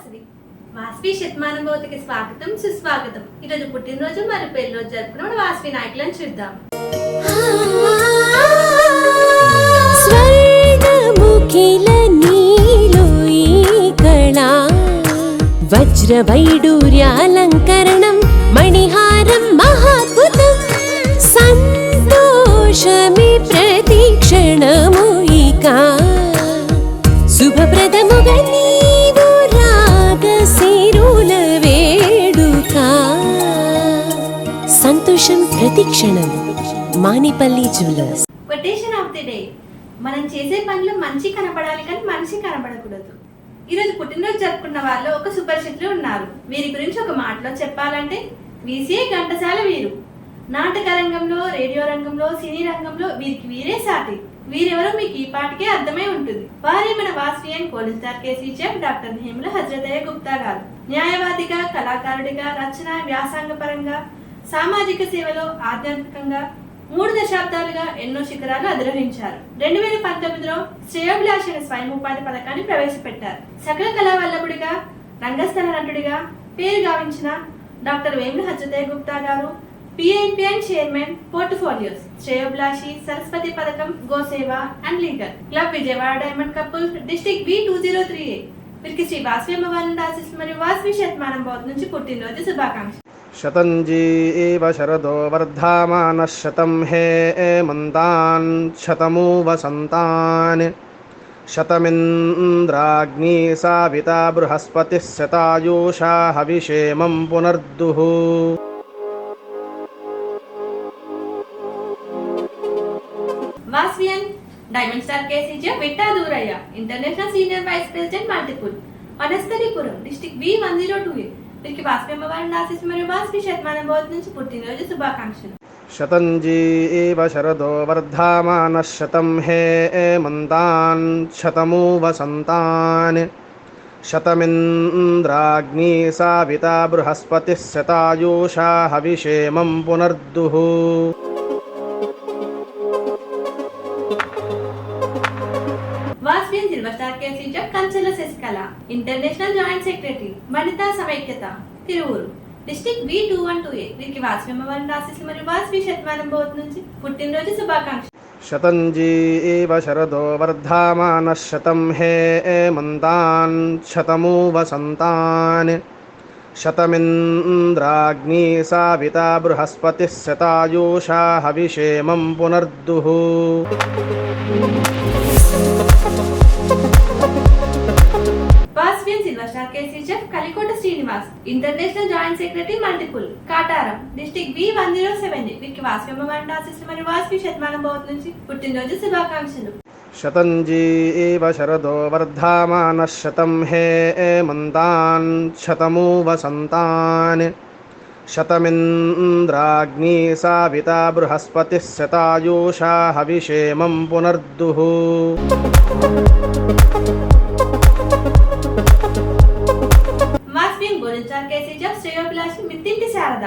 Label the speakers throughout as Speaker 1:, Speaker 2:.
Speaker 1: వాసవి వాసవి శతమానుభవతికి స్వాగతం సుస్వాగతం. ఈరోజు పుట్టినరోజు మరి పెళ్ళిరోజు జరుపుకున్న మన వాసవి నాయకులను చూద్దాం.
Speaker 2: స్వర్ణముఖిల నీలో వజ్రవైడూర్యాలంకరణం మణిహారం మహాద్భుతం సంతోషమే ప్రతిక్షణం Manipalli jewellers.
Speaker 1: Quotation of the day మనం చేసే పనులు మంచి కనపడాలి కానీ మనిషి కనపడకూడదు ఈరోజు పుట్టినరోజు జరుపుకున్న వాళ్ళు ఒక సుపరిచితులు ఉన్నారు. వీరి గురించి ఒక మాటలో చెప్పాలంటే వీసే ఘంటసాల వీరు. నాటక రంగంలో రేడియో రంగంలో సినీ రంగంలో వీరికి వీరే సాటి. వీరెవరో మీకు ఈ పాటికే అర్థమై ఉంటుంది. వారే మన వాస్వియన్ police star KC chief doctor Bhimula Hazarathaiah Gupta garu. న్యాయవాదిగా కళాకారుడిగా రచన వ్యాసాంగ పరంగా సామాజిక సేవలో ఆధ్యాత్మికంగా మూడు దశాబ్దాలుగా ఎన్నో శిఖరాలు అధిరోహించారు. రెండు వేల పంతొమ్మిదిలో శ్రేయోభిలాషణ స్వయం ఉపాధి పథకాన్ని ప్రవేశపెట్టారు. సకల కళావల్లభుడిగా రంగస్థల నటుడిగా పేరు గావించిన doctor Vemula Hazarathayya Gupta garu PNPN chairman portfolios శ్రేయోభిలాషి సరస్వతి పథకం గోసేవ and legal. Club Vijayawada diamond couple district B two zero three A. వీరికి శ్రీ వాసవి అమ్మవారి ఆశీస్ మరియు వాసవి శతమానం బౌద్ధ నుంచి పుట్టినరోజు శుభాకాంక్షలు.
Speaker 3: शतञ्जी एव शरदो वर्धामानः शतं हे एमन्तान् शतमु वसन्तान् शतमिन्द्राग्नी साविता बृहस्पतिः शतायुषा हविषेमं पुनर्दुः।
Speaker 1: वास्वियन diamond star K केसीच्या Vitta Durayya international senior vice president multiple अनस्तरीपुरम district B one zero two eight వీరికి వాసవి అమ్మవారిని ఆశిస్తూ మరియు వాసవి శతమానం భవతి నుంచి పుట్టినరోజు శుభాకాంక్షలు.
Speaker 3: శతంజీ ఇవ శరదో వర్ధమాన శతం హే మంతాన్ శతమూ వసంతాన్ శతమింద్రాగ్ని సావిత బృహస్పతిः శతాయూషా హవిషేమం
Speaker 1: పునర్దుః. Silver star కేసీజ Kanchela Sasikala international joint secretary Vanitha Samaikyatha Tiruvuru. District B two one two వీరికి వాస్మిమవన్ రాశిస్ మరియు వాస్వి శతమానం బోధ్ నుంచి పుట్టినరోజు
Speaker 3: శుభాకాంక్ష శతంజీ శరదో వర్ధమాన శతం హే మంతాన్ శతమూ వసంతాన్ శతమింద్రాగ్ని సావిత బృహస్పతి శతాయూషా హవిషేమం
Speaker 1: పునర్దుః. Srinivas KC chief Kalikota Srinivas international joint secretary multiple Kataram district B one zero seven వీరికి వాస్కమ్మంటే ఆశిస్తున్న మరియు వాస్వి శతమానం భవత్ నుంచి పుట్టినరోజు శుభాకాంక్షలు.
Speaker 3: శతంజీ శరదో వర్ధమాన శతం హే మంతాన్ శతమూ వసంతాన్ శతమింద్రాగ్ని
Speaker 1: సావిత బృహస్పతి శతాయూషా హవిషేమం పునర్దుః. Sharada.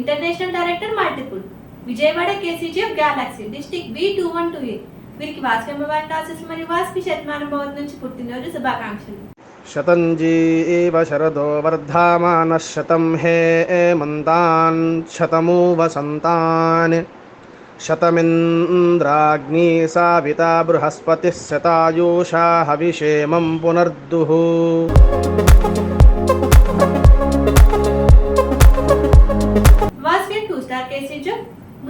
Speaker 1: International director multiple Vijayawada KCG of galaxy district B two one two A వీరికి వాస్కమ్మ ఆశీస్ మరియు వాస్కి శతమానం భవన్ నుంచి పుట్టినరోజు శుభాకాంక్షలు.
Speaker 3: శతంజీ శరదో వర్ధమాన శతం హే మంతాన్ శతమూ వసంతాన్ శతమింద్రాగ్ని సావిత
Speaker 1: బృహస్పతి శతాయూషా హవిషేమం పునర్దుః.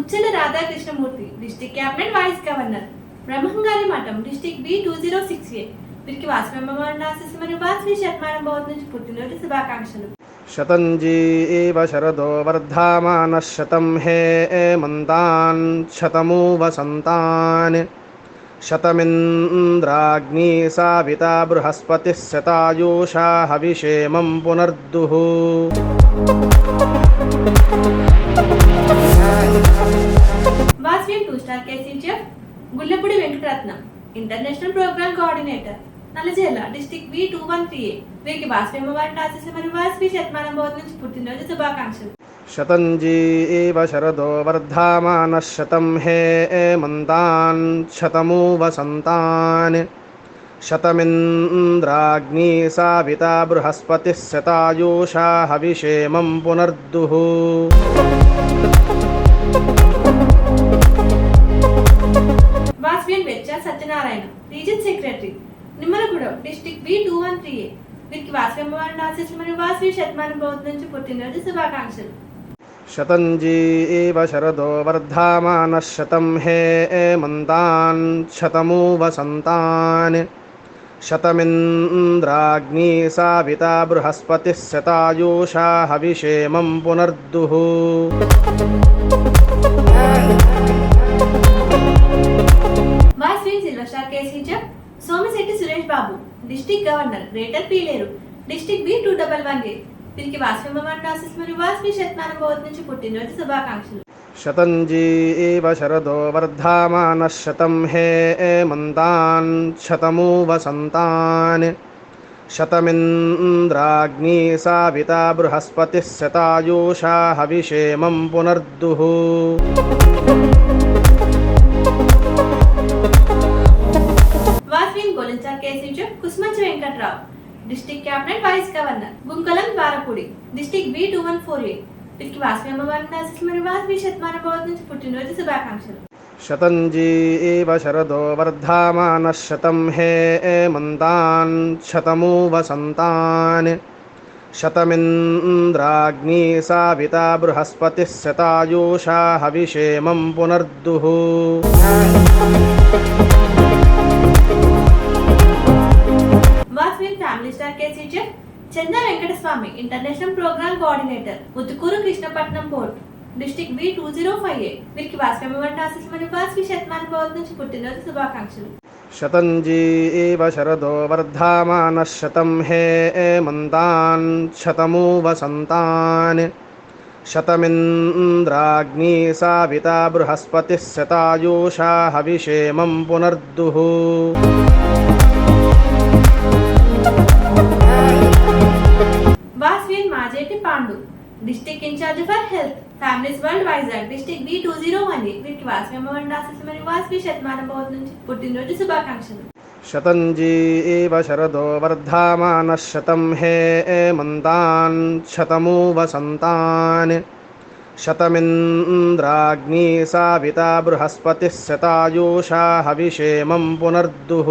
Speaker 1: Muchchala Radhakrishnamurthy district cabinet vice governor Brahmamgari Matham district B two zero six A వీరికి వాసుమండాశిస్సు మరియు వాసుని శతమానం భవన్ నుంచి పుట్టినరోజు శుభాకాంక్షలు
Speaker 3: శతంజీ ఏవ శరదో వర్ధమాన శతం హే మంతాన్ శతమూ వసంతాన్ శతమింద్రాగ్ని సావిత బృహస్పతి శతాయూషా హవిషేమం పునర్దుః पुनर्दुः
Speaker 1: Vasavian two star KCJ Gullapudi Venkataratnam international program coordinator Nallajela district B two one three A వీరికి వాస్వి అమ్మవారి ఆశీస్ మరియు వాస్వి శతమానం బౌద్ధ నుంచి పుట్టినరోజు శుభాకాంక్షలు
Speaker 3: शतञ्जी एव शरदो वर्धामानः शतं हे मन्तान् शतमु वसन्तान् शतमिन्द्राग्नी साविता बृहस्पतिः शतायूषा हविषेमं पुनर्दुः
Speaker 1: Satyanarayana region secretary Nimmalagudem district B two one three A. వీరికి వాసవి ఆశిస్తున్న వాసవి శతమానం భవతి నుంచి పుట్టినరోజు శుభాకాంక్షలు.
Speaker 3: శతంజీ శరదో వర్ధమాన శతం హే మంతాన్
Speaker 1: శతమూ వసంతాన్ శతమింద్రాగ్ని సావిత బృహస్పతి శతాయూషా హవిషేమం పునర్దుః. District governor greater Pileru district B two double one eight దీనికి వాస్వి మమాండ మరియు వాస్వి శతమానుభవత్ నుంచి పుట్టినరోజు శుభాకాంక్షలు.
Speaker 3: శతంజీ శరదో వర్ధమాన శతం హే మంతాన్ శతమూ వసంతాన్ శతమింద్రాగ్ని సావిత బృహస్పతి శతాయూషా హవిషేమం పునర్దుః.
Speaker 1: వాస్విన్ గోలించా కేసించు Buggaraju Venkatrao. District cabinet vice governor. Gunkalam Dwarapudi. District B two one four A. వీరికి వాసవి అమ్మవారి ఆశీస్సు శతమాన భవతి నుంచి పుట్టినరోజు శుభాకాంక్షలు.
Speaker 3: శతంజీ శరదో వర్ధమాన శతం హే మంతాన్ శతమూ వసంతాన్ శతమింద్రాగ్ని సావిత బృహస్పతి
Speaker 1: శతాయూషా హవిషేమం పునర్దుః. Teacher teacher Chandra Venkataswamy international programme coordinator Muthukuru Krishnapatnam port district B two zero five A వీరికి వాస్కమివ్వండి ఆశించమని వాస్కి శతమాన్ భవన్ నుంచి పుట్టినరోజు శుభాకాంక్షలు.
Speaker 3: శతంజీ శరదో వర్ధమానః శతం హే మంతాన్ శతమూ వసంతాన్ శతమింద్రాగ్ని సావిత బృహస్పతిः శతాయూషా
Speaker 1: హవిషేమం పునర్దుః. Pandu district incharge for health families world Vizag district B two zero one వీరికి వాసు మెమోరెండ్ ఆశిస్ మరియు వాసు శతమానం నుంచి పుట్టినరోజు శుభాకాంక్షలు
Speaker 3: శతంజీ శరదో వర్ధమాన శతం హే మంతాన్ శతమూ వసంతాన్ శతమింద్రాగ్ని సావిత బృహస్పతి శతాయూషా హవిషేమం పునర్దుః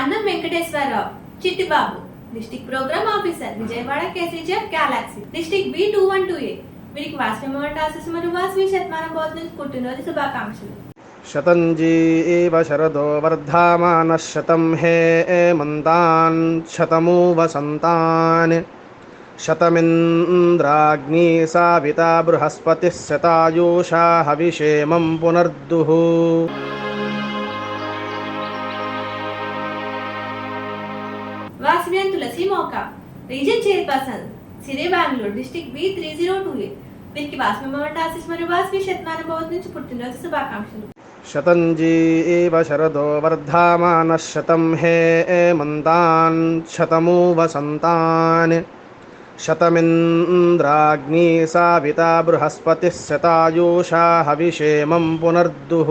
Speaker 1: Annam Venkateswararao Chittibabu district program officer Vijayawada KCGF galaxy district B two one two A వీరికి వాసవి అమ్మవారి ఆశీస్సు మరియు వాసవి శతమానం బౌద్ధ నుంచి పుట్టినరోజు శుభాకాంక్షలు
Speaker 3: शतञ्जी एव शरदो वर्धामानः शतं हे एमन्तान् शतमु वसन्तान् शतमिन्द्राग्नी साविता बृहस्पतिः शतायूषा हविषेमं पुनर्दुः
Speaker 1: region chairperson సిరే Bengaluru district B three zero two A వీరికి వాసవి అమ్మవారి ఆశీస్సు మరియు వాసవి శతమానం బౌద్ధ నుంచి పుట్టినరోజు శుభాకాంక్షలు
Speaker 3: शतञ्जी एव शरदो वर्धामानः शतं हे एमन्तान् शतमु वसन्तान् शतमिन्द्राग्नी साविता बृहस्पतिः शतायूषा हविषेमं पुनर्दुः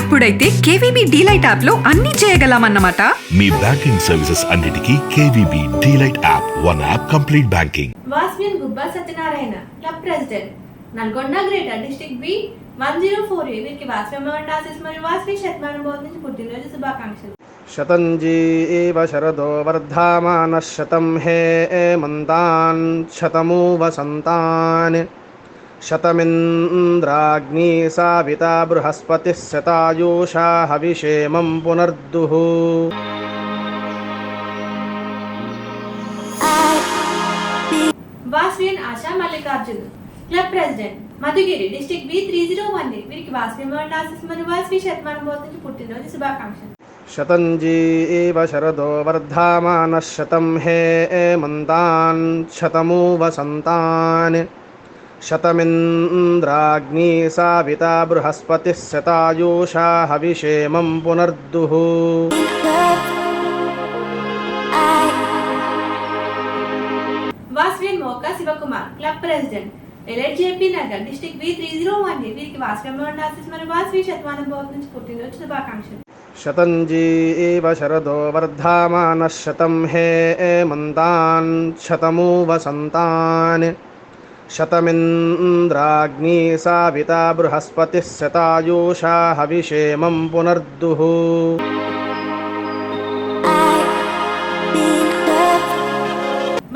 Speaker 4: అప్పుడైతే కేవీబీ డీలైట్ యాప్లో అన్ని చేయగలమన్నమాట.
Speaker 5: మీ బ్యాంకింగ్ సర్వీసెస్ అన్నిటికీ KVB delight app one app complete banking.
Speaker 1: Vasavian Gubba Satyanarayana club president. Nalgonda greater district B one zero four A వీరికి అమ్మవారి ఆశీస్ మరియు వాస్వి శతమానం బోధ నుంచి పుట్టినరోజు శుభాకాంక్షలు.
Speaker 3: శతంజీవ శరదో వర్ధమానः శతం హే మంతాన్ శతమూ వసంతాన్ శతమింద్రాగ్నీ సావితా బృహస్పతిः శతాయూషా హవిషేమం పునర్దుః
Speaker 1: Vasavian Asha Mallikarjun club president Madhugiri district B three zero one వీరికి వాస్వి అమ్మవారి ఆశీస్ మరియు వాస్వి శతమానం బోధ నుంచి పుట్టినరోజు శుభాకాంక్షలు.
Speaker 3: శతంజీవ శరదో వర్ధమానः శతం హే మంతాన్ శతమూ వసంతాన్ శతమింద్రాగ్నీ సావితా బృహస్పతిः శతాయూషా హవిషేమం పునర్దుః.
Speaker 1: Vasavian Moka Shivakumar club president ఎల్ఎడ్జేపీ Nagar district B three zero one వీరికి వాస్వి అమ్మవారి ఆశీస్ మరియు వాస్వి శతమానం బోధ నుంచి పుట్టినరోజు శుభాకాంక్షలు.
Speaker 3: శతంజీవ శరదో వర్ధమానः శతం హే మంతాన్ శతమూ వసంతాన్ శతమింద్రాగ్నీ సావితా బృహస్పతిः శతాయూషా హవిషేమం పునర్దుః.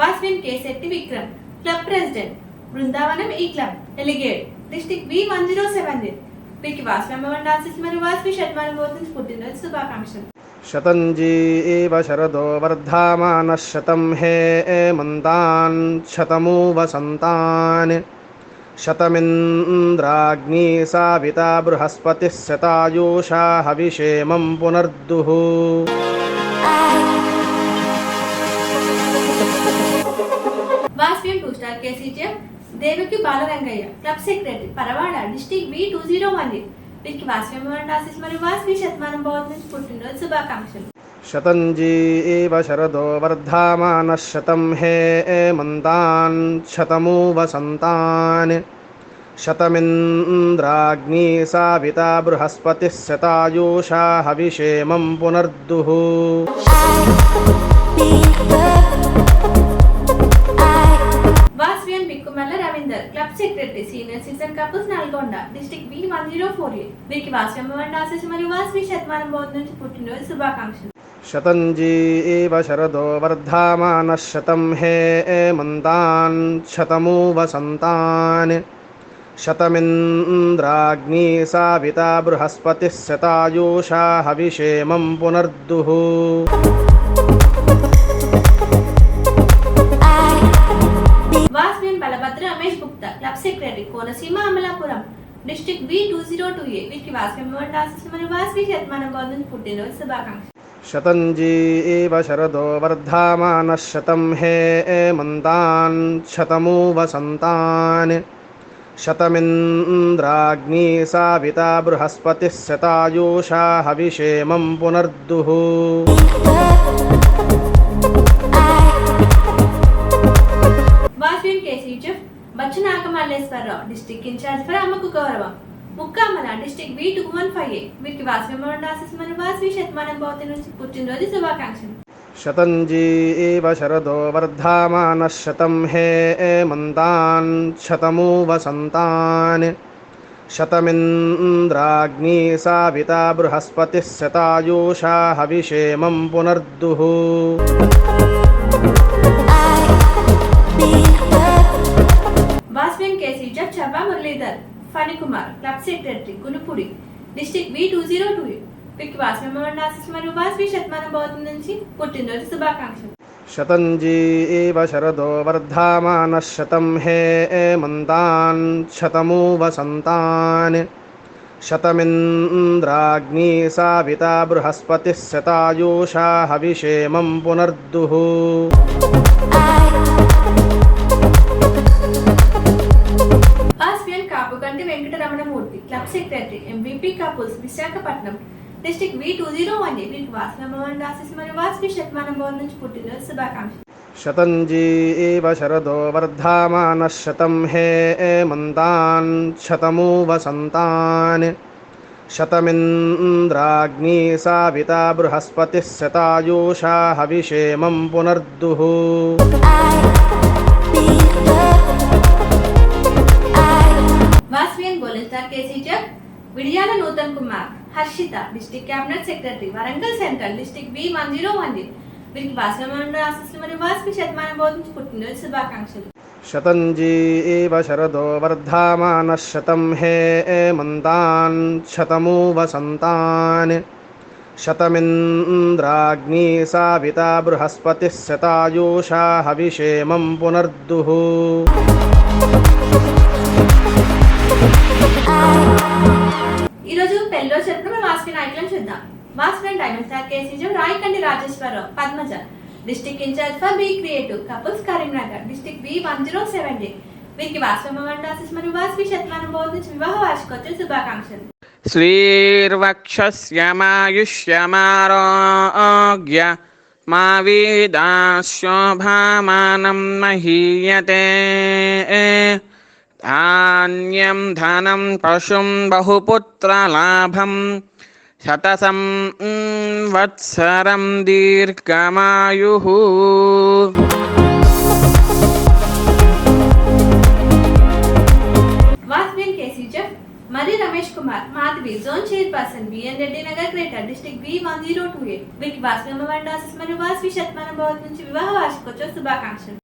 Speaker 1: Vasavian K Shetty Vikram club president Brindavanam e club ఎలిగేట్ district V one zero seven. వీరికి వాస్వి అమ్మవారి ఆశీస్ మరియు వాస్వి శతమానం బోధ నుంచి పుట్టినరోజు శుభాకాంక్షలు.
Speaker 3: శతంజీవ శరదో వర్ధమానः శతం హే మంతాన్ శతమూ వసంతాన్ శతమింద్రాగ్నీ సావితా బృహస్పతిः శతాయూషా హవిషేమం పునర్దుః
Speaker 1: వాస్వియం టూ స్టార్ కేసీజీఎం దేవికి Balarangaiah club secretary Paravada district B two zero one వీరికి వాస్వి ఆశీస్ మరియు వాస్వి శతమానం నుంచి పుట్టినరోజు శుభాకాంక్షలు
Speaker 3: శతంజీవ శరదో వర్ధమానः శతం హే మంతాన్ శతమూ వసంతాన్ శతమింద్రాగ్నీ సావితా బృహస్పతిः శతాయూషా హవిషేమం పునర్దుః.
Speaker 1: Bikkumalla Ravinder club secretary senior citizen couples Nalgonda district B one zero four A వీరికి వాస్వి అమ్మవారి ఆశీస్ మరియు వాస్వి శతమానం బోధ నుంచి పుట్టినరోజు శుభాకాంక్షలు
Speaker 3: శతంజీవ శరదో వర్ధమానः శతం హే మంతాన్ శతమూ వసంతాన్ శతమింద్రాగ్నీ సావితా బృహస్పతిः శతాయూషా హవిషేమం పునర్దుః
Speaker 1: టూ జీరో టూ ఏ వీరికి వాస్వి అమ్మవారి ఆశీస్ మరియు వాస్వి శతమానం బోధ నుంచి పుట్టినరోజు శుభాకాంక్షలు
Speaker 3: శతంజీవ శరదో వర్ధమానः శతం హే మంతాన్ శతమూ వసంతాన్ శతమింద్రాగ్నీ సావితా బృహస్పతిः శతాయూషా హవిషేమం పునర్దుః
Speaker 1: Vasavian KC chief Bachchu Nagamalleswararao district incharge for అమ్మకు గౌరవం Mukkamala district B two one five A. వీరికి వాస్వి మరియు వాస్వి శతమానం బోధ నుంచి పుట్టినరోజు శుభాకాంక్షలు.
Speaker 3: శతంజీవ శరదో వర్ధమానः శతం హే మంతాన్ శతమూ వసంతాన్. శతమింద్రాగ్నీ సావితా బృహస్పతిः శతాయూషా హవిషేమం పునర్దుః.
Speaker 1: Vasavian KC chief Chabba Muralidhar. Phanikumar club secretary Gunupudi district B two zero two వీరికి వాస్వి అమ్మవారి ఆశీస్ మరియు వాస్వి శతమానం బోధ నుంచి పుట్టినరోజు శుభాకాంక్షలు.
Speaker 3: శతంజీ ఇవ శరదో వర్ధమానः శతం హే మంతాన్ శతమూ వసంతాన్ శతమింద్రాగ్నీ సావిత బృహస్పతిः శతాయూషా హవిషేమం పునర్దుః.
Speaker 1: Venkataramanamurthy club secretary MVP couples Visakhapatnam district V. Two zero one వీరికి వాస్వి అమ్మవారి మరియు వాస్వి శతమానం భవన్ నుంచి పుట్టినరోజు శుభాకాంక్షలు.
Speaker 3: శతంజీవ శరదో వర్ధమాన శతం హే మంతాన్ శతమూ వసంతాన్ శతమింద్రాగ్నీ సావిత బృహస్పతి శతాయూషా హవిషేమం పునర్దుః.
Speaker 1: Vidiyala Nutan Kumar Harshita district cabinet secretary Warangal central district B one zero one వీరికి వాస్వి ఆశీస్సులు మరియు వాస్వి శతమానం బోధించి పుట్టినరోజు శుభాకాంక్షలు.
Speaker 3: శతంజీవ శరదో వర్ధమాన శతం హే మంతాన్ శతమూ వసంతాన్ శతమింద్రాగ్నీ సావిత బృహస్పతి శతాయూషా హవిషేమం పునర్దుః.
Speaker 1: పెళ్ళో చెప్పుకున్న వాస్వి నాయకులను చూద్దాం. Vasavi diamond star KCGM Rayakandi Rajeswararao Padmaja. District incharge for B creative. Couples Karimnagar district B one zero seven D వీరికి వాస్వమండాసిస్ మరియు వాస్వి శతమానుభవం నుంచి వివాహ వార్షికోత్సవ శుభాకాంక్షలు.
Speaker 6: శ్రీర్వక్షమాయుష్యమారోగ్య మా వీదాశోభామానం మహీయతే. ధాన్యం ధనం పశుం బహుపుత్రలాభం
Speaker 1: శతసం వత్సరం దీర్ఘమాయు మరి Ramesh Kumar Madhavi zone chairperson BN Reddy Nagar greater district B one zero two eight వీరికి వాస్వి మరియు వాస్వి శతమాన భవన్ నుంచి వివాహ వార్షికోత్సవ శుభాకాంక్షలు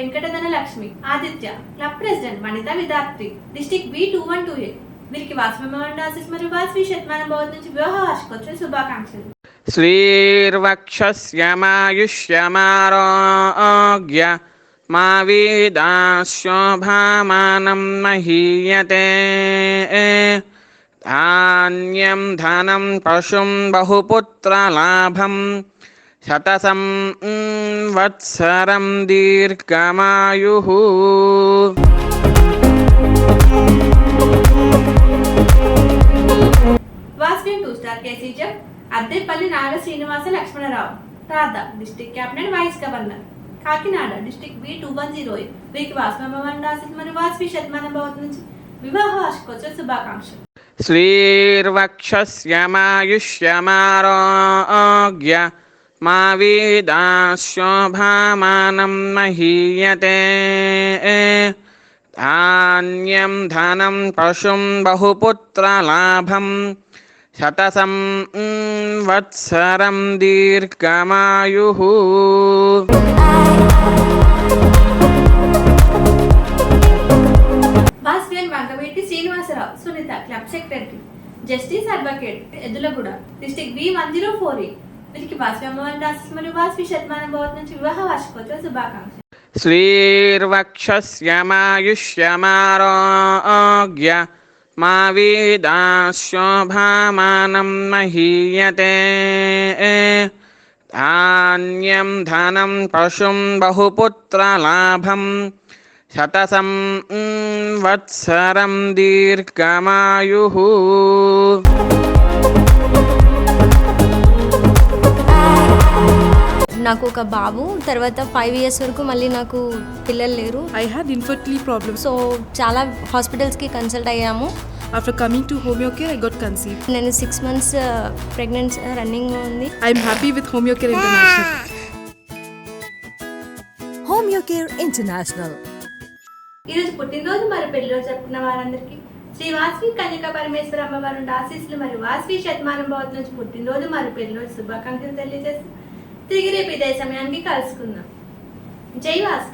Speaker 1: Venkatadhana Lakshmi Aditya club president Vanitha Vidhatri district B two one two A వీరికి వాసవిమండ ఆశీస్ మరియు వాసవి శతమానం భవన్ నుంచి వివాహ వార్షికోత్సవ శుభాకాంక్షలు.
Speaker 6: శ్రీర్వక్షమాయుష్యమారోగ్య మా వీదాశోభామానం మహీయతే. ధాన్యం ధనం
Speaker 1: పశుం బహుపుత్రలాభం శతసం వత్సరం దీర్ఘమాయు Addepalli Naga Srinivasa Lakshmanarao ప్రార్థ district cabinet vice governor Kakinada district B two one zero eight వీరికి వాసుమభవన్ మరియు వాస్వి శతమానం భవన్ నుంచి వివాహ వార్షికోత్సవ శుభాకాంక్షలు
Speaker 6: శ్రీర్వక్షస్యమాయుష్యమారోగ్య మా వేదా మహీయతే ధాన్యం ధనం పశుం బహుపుత్రలాభం
Speaker 1: శతసం వత్సరం దీర్ఘమాయు Sunitha club secretary justice advocate Edulaguda district B one zero four A వీరికి భాస్వమ్మవారి రాశి మరియు భాస్వి శతమానం భవత్ నుంచి వివాహ వార్షికోత్సవ శుభాకాంక్షలు
Speaker 6: శ్రీర్వక్షస్యమాయుష్యమారోగ్య మా వీదాశోభామానం మహీయతే ధాన్యం ధనం పశుం బహుపుత్రలాభం శతసం వత్సరం దీర్ఘమాయు
Speaker 7: నాకు ఒక బాబు తర్వాత ఫైవ్ ఇయర్స్ వరకు మళ్ళీ నాకు పిల్లలు లేరు
Speaker 8: I had infertility problems.
Speaker 7: So చాలా హాస్పిటల్స్కి కన్సల్ట్ అయ్యాము
Speaker 8: After coming to Homeocare, I got conceived.
Speaker 7: నేను సిక్స్ మంత్స్ ప్రెగ్నెన్సీ రన్నింగ్ ఉంది
Speaker 8: I'm happy with Homeocare International.
Speaker 2: Homeocare International.
Speaker 1: ఈరోజు పుట్టినరోజు మరి పెళ్ళిరోజు జరుపుకున్న వారందరికీ శ్రీ వాస్వి కన్యక పరమేశ్వర అమ్మవారు ఆశీస్సులు మరియు వాస్వి శతమానం భవత్ నుంచి పుట్టినరోజు మరి పెళ్ళిరోజు శుభాకాంక్షలు తెలియజేసి తిరిగి రేపు ఇదే సమయానికి కలుసుకుందాం. జై వాసు.